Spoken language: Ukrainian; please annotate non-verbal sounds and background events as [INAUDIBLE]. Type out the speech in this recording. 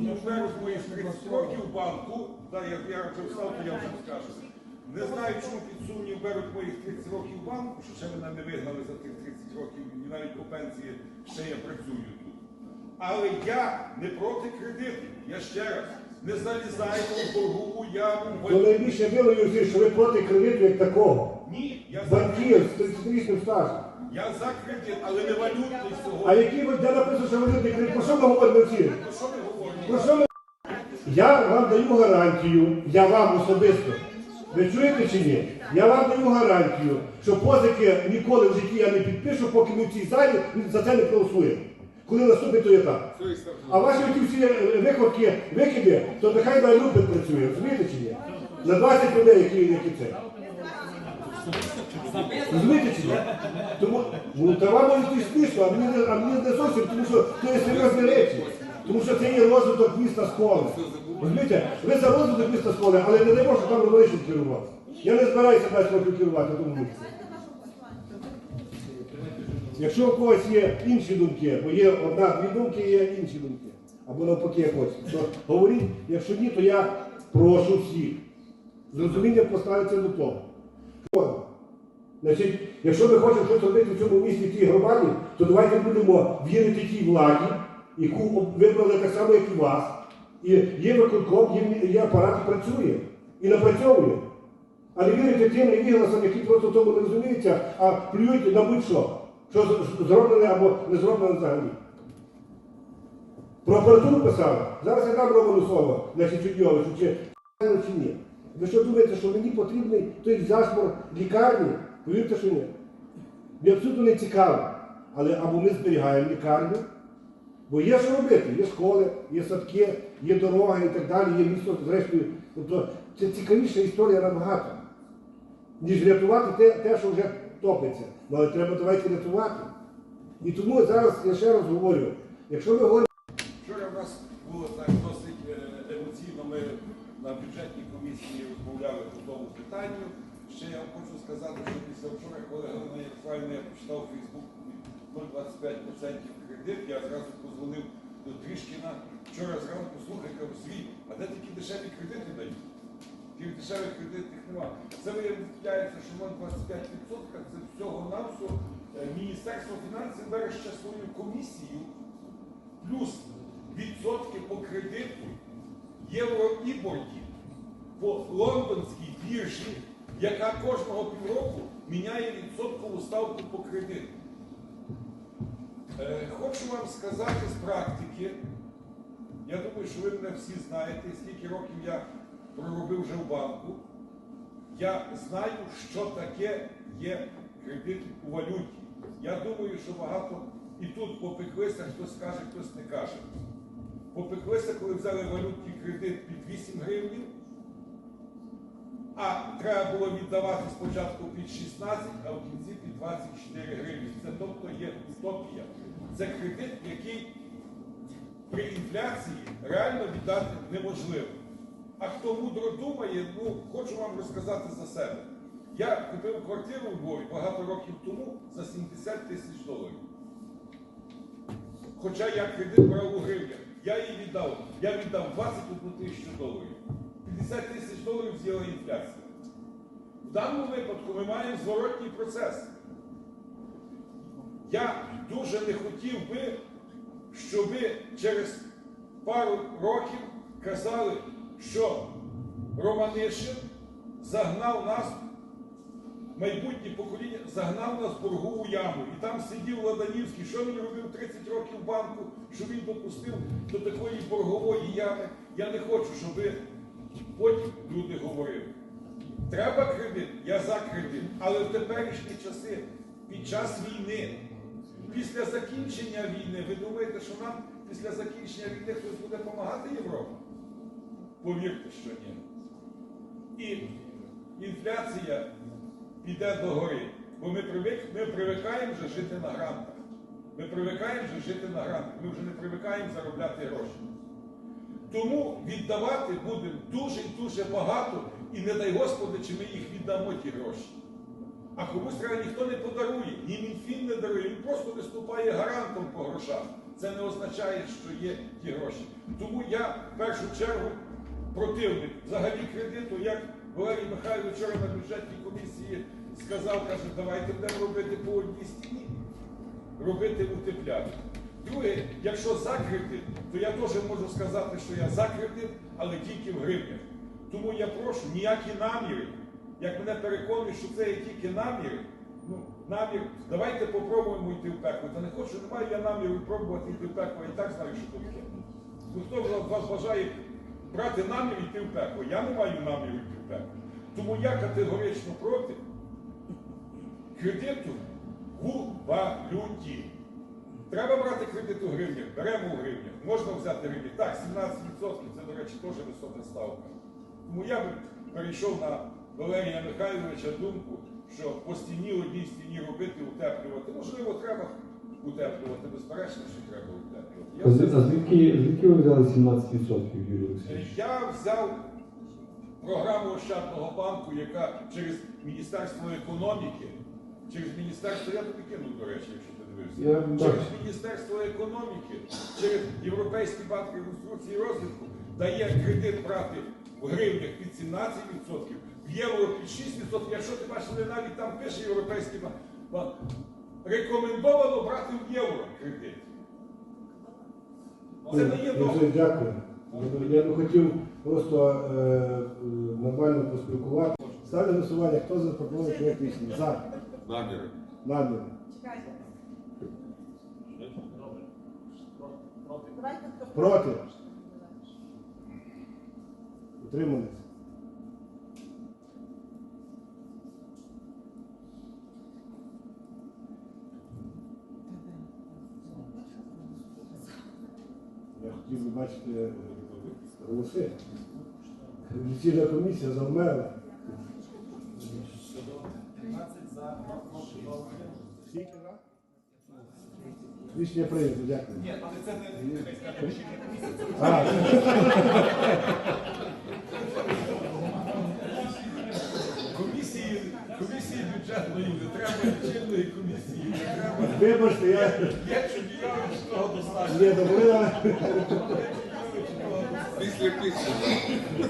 сумнів беруть мої 30 років в банку, да, я, я встав, то я вже скажу. Не знаю, чому під сумнів беруть моїх 30 років в банку, що ще мене не вигнали за тих 30 років, і навіть по пенсії ще я працюю тут. Але я не проти кредиту. Я ще раз. Не залізайте в боргову яму. То найбільше Юрій, що ви проти кредиту як такого. Ні, я за Банкір з 30-річним стажем. Я за кредит, але не валютний А сьогодні. який ви де написано, що валютний кредит? Про що ми говоримо всі? Про що ми Я вам даю гарантію, я вам особисто. Ви чуєте чи ні? Я вам даю гарантію, що позики ніколи в житті я не підпишу, поки ми в цій залі за це не проголосуємо. Коли наступить той етап. А ваші ті всі е, виходки, викиди, то нехай на люди працює, розумієте чи ні? На 20 людей, які, які це. Розумієте чи ні? Тому ну, та вам мені, не- а мені не зовсім, тому що це серйозні речі. Тому що це є розвиток міста школи. Розумієте? Ви за розвиток міста школи, але не дай Боже, там Романишин керувати. Я не збираюся 20 років керувати тому місці. Якщо у когось є інші думки, бо є одна-дві думки, є інші думки, або навпаки якось, то говоріть, якщо ні, то я прошу всіх з розумінням поставитися до того. Значить, якщо ми хочемо щось робити в цьому місті в цій громаді, то давайте будемо вірити тій владі, яку вибрали так само, як і вас. І є виконком, є, апарат і працює. І напрацьовує. А не вірити тим невігласам, які просто в тому не розуміються, а плюють на будь-що, що зроблене або не зроблене взагалі. Про апаратуру писали. Зараз я дам Роману слово, значить Чудьовичу, чи чи ні. Ви що думаєте, що мені потрібний той зашмор лікарні? Повірте, що ні. Мені абсолютно не цікаво. Але або ми зберігаємо лікарню, бо є що робити, є школи, є садки, є дороги і так далі, є місто, зрештою. Тобто це цікавіша історія набагато, ніж рятувати те, те, що вже топиться. Ну, але треба давайте рятувати. І тому зараз я ще раз говорю, якщо ви говорите, Вчора в нас було так досить е, емоційно. Ми на бюджетній комісії розмовляли по тому питанню. Ще я хочу сказати, що після вчора, коли Галина Ярославівна, я почитав Фейсбук 0,25% кредит, я зразу позвонив до Трішкіна. Вчора зранку слухай, кажу, свій, а де такі дешеві кредити дають? Тих дешевих кредитних немає. Це виявляється, що 0,25% це всього-навсього е, Міністерство фінансів бере ще свою комісію плюс відсотки по кредиту євроіборді по лондонській біржі, яка кожного півроку міняє відсоткову ставку по кредиту. Е, Хочу вам сказати з практики, я думаю, що ви мене всі знаєте, скільки років я проробив вже в банку. Я знаю, що таке є кредит у валюті. Я думаю, що багато і тут попеклися, хтось скаже, хтось не каже. Попеклися, коли взяли валютний кредит під 8 гривень, а треба було віддавати спочатку під 16, а в кінці під 24 гривні. Це тобто є утопія. Це кредит, який при інфляції реально віддати неможливо. А хто мудро думає, ну хочу вам розказати за себе. Я купив квартиру у Львові багато років тому за 70 тисяч доларів. Хоча я кредит брав у гривнях, я її віддав. Я віддав 21 тисячу доларів. 50 тисяч доларів з'їла інфляція. В даному випадку ми маємо зворотній процес. Я дуже не хотів би, щоб через пару років казали, що Романишин загнав нас, майбутнє покоління, загнав нас в боргову яму. І там сидів Ладанівський, що він робив 30 років банку, що він допустив до такої боргової ями. Я не хочу, щоб потім люди говорили. Треба кредит, я за кредит. Але в теперішні часи, під час війни, після закінчення війни, ви думаєте, що нам після закінчення війни хтось буде допомагати Європі? Повірте, що ні. І інфляція піде до гори. Бо ми, привик, ми привикаємо вже жити на грантах. Ми привикаємо вже жити на грантах. Ми вже не привикаємо заробляти гроші. Тому віддавати будемо дуже і дуже багато, і не дай Господи, чи ми їх віддамо ті гроші. А комусь треба ніхто не подарує, ні Мінфін не дарує, він просто виступає гарантом по грошах. це не означає, що є ті гроші. Тому я в першу чергу противник взагалі кредиту, як Валерій Михайлович вчора на бюджетній комісії сказав, каже, давайте будемо робити по одній стіні, робити утепляти. Друге, якщо за то я теж можу сказати, що я за але тільки в гривнях. Тому я прошу ніякі наміри, як мене переконують, що це є тільки наміри. Ну, намір, давайте попробуємо йти в пекло. Та не хочу, не маю я наміру пробувати йти в пекло, я і так знаю, що тут є. Ну, хто вас бажає брати намір йти в пекло? Я не маю наміру йти в пекло. Тому я категорично проти кредиту у валюті. Треба брати кредит у гривнях, беремо у гривнях. Можна взяти гривні. Так, 17% це, до речі, теж висока ставка. Тому я би перейшов на Валерія Михайловича думку, що по стіні одній стіні робити, утеплювати. Можливо, треба утеплювати, безперечно, що треба утеплювати. Я А звідки, звідки ви взяли 17%, Юрій Олексійович? я взяв програму Ощадного банку, яка через Міністерство економіки, через Міністерство, я тобі кинув, до речі, якщо ти дивився, Я через бачу. Міністерство економіки, через Європейський банк реконструкції і розвитку дає кредит брати в гривнях під 17%, в євро під 6%. Якщо ти бачиш, навіть там пише Європейський банк, рекомендовано брати в євро кредит. Це не є добре. Дякую. Я би хотів просто е, е, нормально поспілкувати. Ставлю голосування, хто за пропонує проєкт рішення? За. Наміри. Намір. Чекайте. Хто Проти. Утримались. Я хотів ви бачити е, голоси. Лічильна комісія завмерла. Рішення прийнято, дякую. Ні, але це не комісія, це рішення Комісії, [LAUGHS] бюджетної не треба лічильної комісії, не треба. вибачте, я Є Чудійович того достатньо. не добрила. Після після.